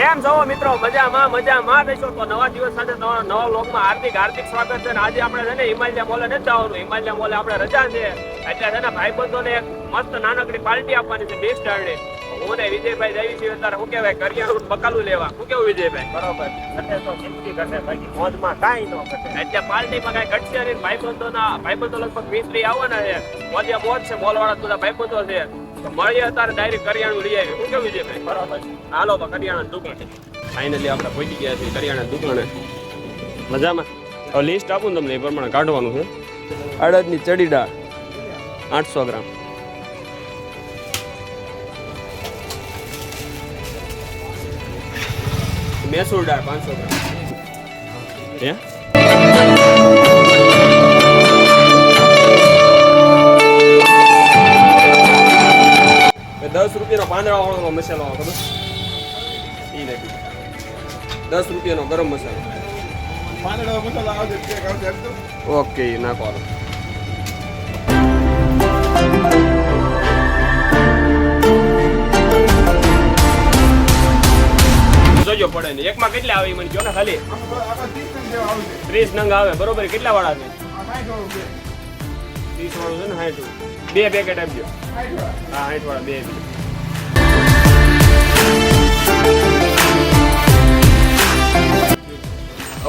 કેમ છો મિત્રો? મજામાં મજામાં. રહેશો તો નવા દિવસ સાથે નવા નવા લોકમાં હાર્દિક હાર્દિક સ્વાગત છે. અને આજે આપણે છે ને હિમાલય મોલે નથી જવાનું. હિમાલય મોલે આપણે રજા છે. એટલે છે ને ભાઈબંધોને એક મસ્ત નાનકડી પાર્ટી આપવાની છે બે સ્ટારની હું ને વિજયભાઈ જઈ છીએ. અત્યારે શું કહેવાય? કરિયાણું બકાલું લેવા. શું કેવું વિજયભાઈ? બરોબર. ઘટે તો જિંદગી ઘટે. બાકી મોજમાં કાંઈ ન ઘટે. એટલે પાર્ટીમાં કઈ ઘટશે નહીં. ભાઈબંધોના ભાઈબંધો લગભગ વીસ ત્રીસ આવવાના છે. મોજે મોજ છે. મોલવાળા બધા ભાઈબંધો છે. મળીએ અત્યારે ડાયરેક્ટ કરિયાણું લઈ આવી શું કેવું વિજયભાઈ બરોબર. હાલો તો કરિયાણા દુકાને. ફાઇનલી આપણે પહોંચી ગયા છીએ કરિયાણા દુકાને. મજામાં? લિસ્ટ આપું તમને એ પ્રમાણે કાઢવાનું છે. અડદની ચડી દાળ. આઠસો ગ્રામ. મેસૂર દાળ પાંચસો ગ્રામ. હે? દસ રૂપિયાનો પાંદડા વાળો મસાલો આવે ખબર? એ નાખી દસ રૂપિયાનો ગરમ મસાલો. ઓકે નાખો. જોજો પડે ને. એકમાં કેટલા આવે મને કહો ને ખાલી. ત્રીસ નંગ આવે બરોબર? કેટલા વાળા છે? ત્રીસ વાળું છે ને સાઠ બે પેકેટ આપજો. હા સાઠ વાળા બે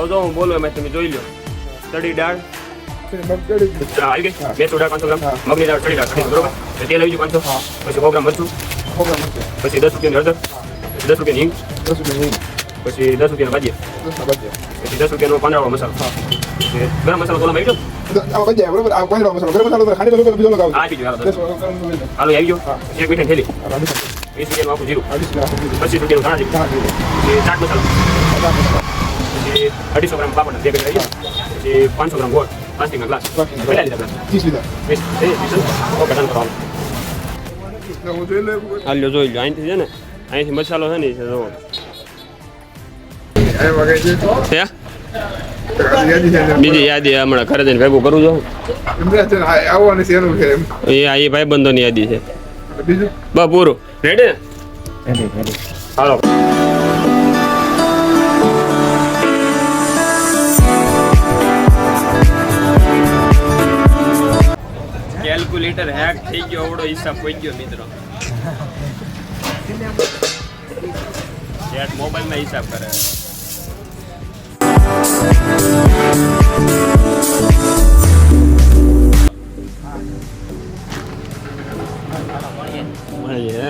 હવે જો હું બોલું એમાં તમે જોઈ લો તળી દાળ પછી તેલ દસ રૂપિયાની પછી દસ રૂપિયાની હિંગ. દસ રૂપિયા પછી દસ રૂપિયાના ભાજી દસ પછી દસ રૂપિયાનો પાંદડાવાળો મસાલો. ગરમ મસાલો તોલામાં આવી ગયો? એક મીઠાઈ થેલી. વીસ રૂપિયાનું આખું જીરું. પચીસ રૂપિયાનું ધાણા જીરું. પછી ચાટ મસાલા. પછી અઢીસો ગ્રામ પાપડ બે આવી પછી પાંચસો ગ્રામ ગોળ પ્લાસ્ટિકના ગ્લાસ. કેટલા લીધા ગ્લાસ. ત્રીસ લીધા. વીસ. ઓકે ડન કરો જોઈ હાલ્યો જોઈ લો અહીંથી છે ને અહીંથી મસાલો છે ને એ. બીજી યાદી હમણાં ઘરે જઈને ભેગું કરું છું. એ આ એ ભાઈબંધોની યાદી છે. બસ પૂરું. રેડી ને હાલો કેલ્ક્યુલેટર હેક થઈ ગયો આવડો હિસાબ પડી ગયો મિત્રો. મોબાઈલ મોબાઈલમાં હિસાબ કરે. મળીએ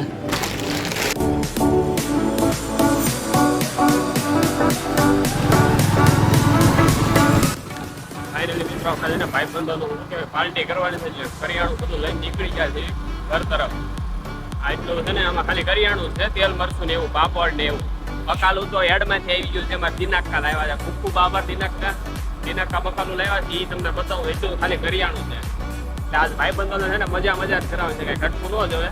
આપણે છે ને ભાઈબંધોનું શું કહેવાય કરવાની છે એટલે કરિયાણું બધું લઈને નીકળી ગયા છે ઘર તરફ. આ એટલું છે ને, આમાં ખાલી કરિયાણું છે, તેલ મરસું ને એવું, પાપડ ને એવું. બકાલું તો હેડમાંથી આવી ગયું છે, એમાં દિનાક્કા લાવ્યા છે. ખૂબ બાબર દિનાક્કા દિનાક્કા બકાલું લાવ્યા છે એ તમને બતાવું, એટલું ખાલી કરિયાણું છે. એટલે આજ ભાઈબંધોને છે ને મજા મજા જ કરાવે છે, કઈ ઘટતું ન જ હવે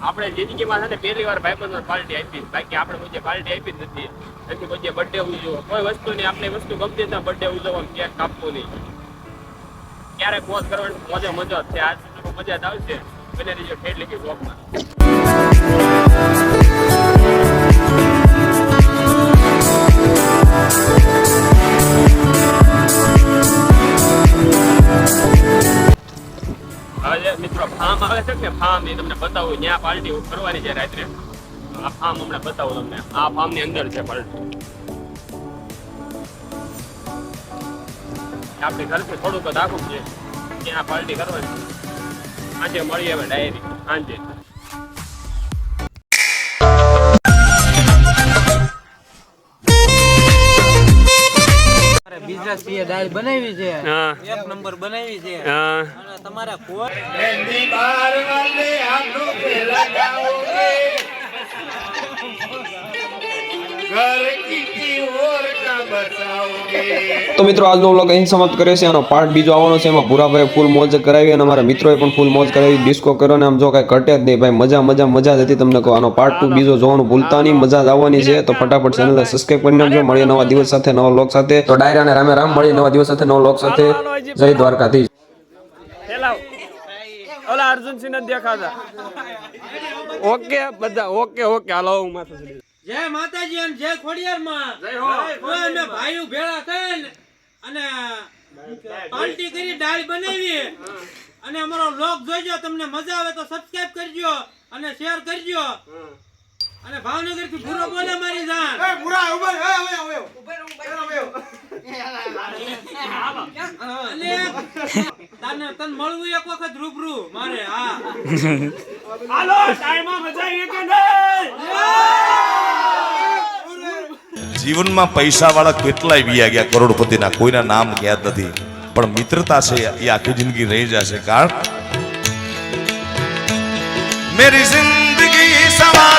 આપણે જિંદગીમાં છે ને પહેલી વાર ભાઈબંધો પાર્ટી આપી. બાકી આપણે કોઈ પાર્ટી આપી જ નથી. નથી કોઈ બર્થડે ઉજવો, કોઈ વસ્તુ નહીં આપણે વસ્તુ ગમતી બર્થડે ઉજવવાનું ક્યાંક કાપવું નહીં. ક્યારેક મોજ કરવાની મજા મજા છે. સુધીમાં મજા જ આવશે. બને રહીજો ઠેઠ લીધી બ્લોગમાં. હવે મિત્રો ફાર્મ આવે છે ને ફાર્મ એ તમને બતાવું. ત્યાં પાર્ટી ફરવાની છે રાત્રે. આ ફાર્મ હમણાં બતાવું તમને. આ ફાર્મની અંદર છે પાર્ટી આપણે ઘરથી થોડુંક જ આખું છે. ત્યાં પાર્ટી કરવાની. આજે મળીએ હવે ડાયરી. સાંજે. બિઝનેસ દાળ બનાવી છે. એક નંબર બનાવી છે. હા. તમારા તો મિત્રો આજનો વ્લોગ અહીં સમાપ્ત કરે છે આનો પાર્ટ બીજો આવવાનો છે. એમાં ભૂરાભાઈ ફૂલ મોજ કરાવી અને અમારા મિત્રોએ પણ ફૂલ મોજ કરાવી. ડિસ્કો કર્યો ને આમ જો કાંઈ ઘટે જ નહીં. ભાઈ મજા મજા મજા જ હતી તમને કહો. આનો પાર્ટ ટુ બીજો જોવાનું ભૂલતા નહીં. મજા જ આવવાની છે. તો ફટાફટ ચેનલને સબસ્ક્રાઈબ કરી નાખજો. મળીએ નવા દિવસ સાથે નવા લોક સાથે. તો ડાયરા અને રામે રામ મળીએ નવા દિવસ સાથે નવા લોક સાથે. જય દ્વારકાધીશ. ઓલા અર્જુન સિંહ નથી દેખાતા. ઓકે બધા ઓકે ઓકે. હાલો હું માથે. જય માતાજી અને જય ખોડિયાર માં જય હો. અમે ભાઈઓ ભેળા થઈને અને પાર્ટી કરી દાળ બનાવી અને અમારો લોક જોઈજો તમને મજા આવે તો સબસ્ક્રાઇબ કરજો અને શેર કરજો. અને ભાવનગરથી પૂરો બોલે મારી જાન. અને તને તને મળવું એક વખત રૂબરૂ મારે હા. હાલો ટાઈમ મજા આવી કે નહીં? જીવનમાં પૈસા વાળા કેટલાય વિયા ગયા કરોડપતિના, કોઈના નામ યાદ નથી. પણ મિત્રતા છે, એ આખી જિંદગી રહી જશે. કારણ મેરી જિંદગી સવારી